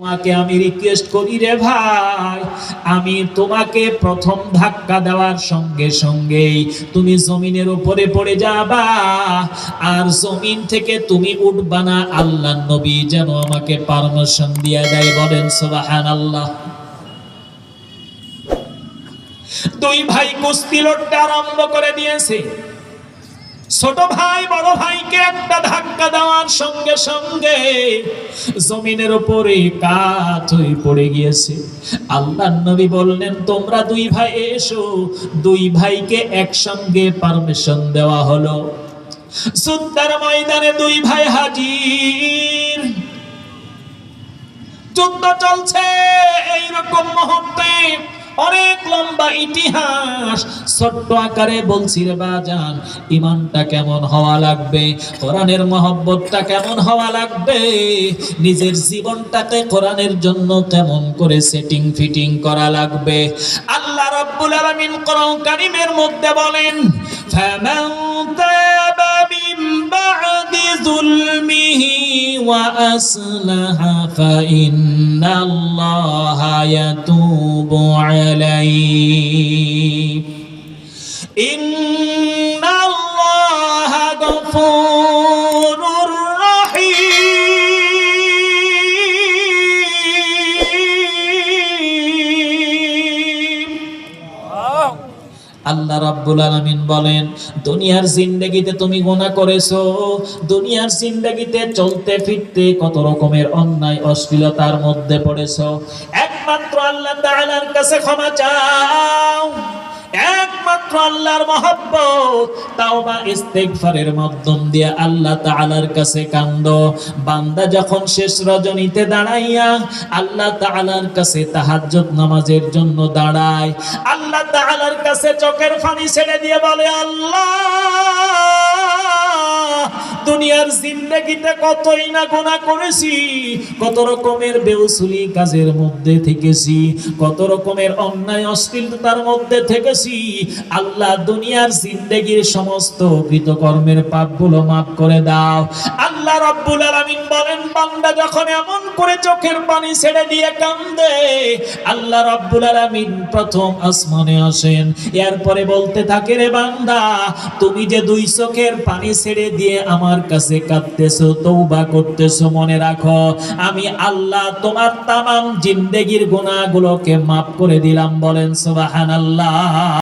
তোমাকে আমি রিকোয়েস্ট করি রে ভাই। আমি তোমাকে প্রথম ধাক্কা দেওয়ার সঙ্গে সঙ্গেই তুমি জমিনের উপরে পড়ে যাবা। আর জমিন থেকে তুমি উঠবা না, আল্লাহ নবী যেন আমাকে পারমিশন দিয়ে দেয় বলেন সুবাহান আল্লাহ দুই ভাই কুস্তি লড়তে আরম্ভ করে দিয়েছে। ছোট ভাই, বড় ভাইকে একটা ধাক্কা দেওয়ার সঙ্গে সঙ্গে জমিনের উপরে কাত হয়ে পড়ে গিয়েছে। আল্লাহ নবী বললেন, তোমরা দুই ভাই এসো, দুই ভাইকে একসঙ্গে পারমিশন দেওয়া হলো। সুন্দর ময়দানে দুই ভাই হাজির। যুদ্ধ চলছে, এইরকম মুহূর্তে অনেক লম্বা ইতিহাস, ছোট্ট আকারে বলছি রে বাজান, ইমানটা কেমন হওয়া লাগবে? কোরআনের মহব্বতটা কেমন হওয়া লাগবে? নিজের জীবনটাকে কোরআনের জন্য কেমন করে সেটিং ফিটিং করা লাগবে? আল্লাহ রাব্বুল আলামিন কোরআন কারীমের মধ্যে বলেন, ফামান وأصلح فإن الله يتوب عليه. إن الله غفور আল্লাহ রাব্বুল আলামিন বলেন, দুনিয়ার জিন্দেগিতে তুমি গুনাহ করেছ। দুনিয়ার জিন্দেগিতে চলতে ফিরতে কত রকমের অন্যায়, অশ্লীলতার মধ্যে পড়েছো। একমাত্র আল্লাহ তাআলার কাছে ক্ষমা চাও। একমাত্র আল্লাহর মহব্বত। তাওবা, ইস্তেগফারের মাধ্যম দিয়ে আল্লাহ তাআলার কাছে কান্দ। বান্দা যখন শেষ রজনীতে দাঁড়াইয়া আল্লাহ তাআলার কাছে তাহাজ্জুদ নামাজের জন্য দাঁড়ায় আল্লাহ তাআলার কাছে চোখের পানি ছেড়ে দিয়ে বলে, আল্লাহ, দুনিয়ার জিন্দগিতে কতই না গুনাহ করেছি, কত রকমের বেউসুলি কাজের মধ্যে থেকেছি, কত রকমের অন্যায় অশ্লীলতার মধ্যে থেকেছি। আল্লাহ দুনিয়ার জিন্দগির সমস্ত কৃতকর্মের পাপগুলো মাফ করে দাও। আল্লাহ রাব্বুল আলামিন বলেন, বান্দা যখন এমন করে চোখের পানি ছেড়ে দিয়ে কান্দে, আল্লাহ রাব্বুল আলামিন প্রথম আসমানে আসেন। এরপরে বলতে থাকে, রে বান্দা, তুমি যে দুই চোখের পানি ছেড়ে দিয়ে আমার কাছে কাঁদতেছো তৌবা করতেছো, মনে রাখো, আমি আল্লাহ তোমার তামাম জিন্দেগির গুনাহগুলোকে মাফ করে দিলাম। বলেন, সুবহানাল্লাহ।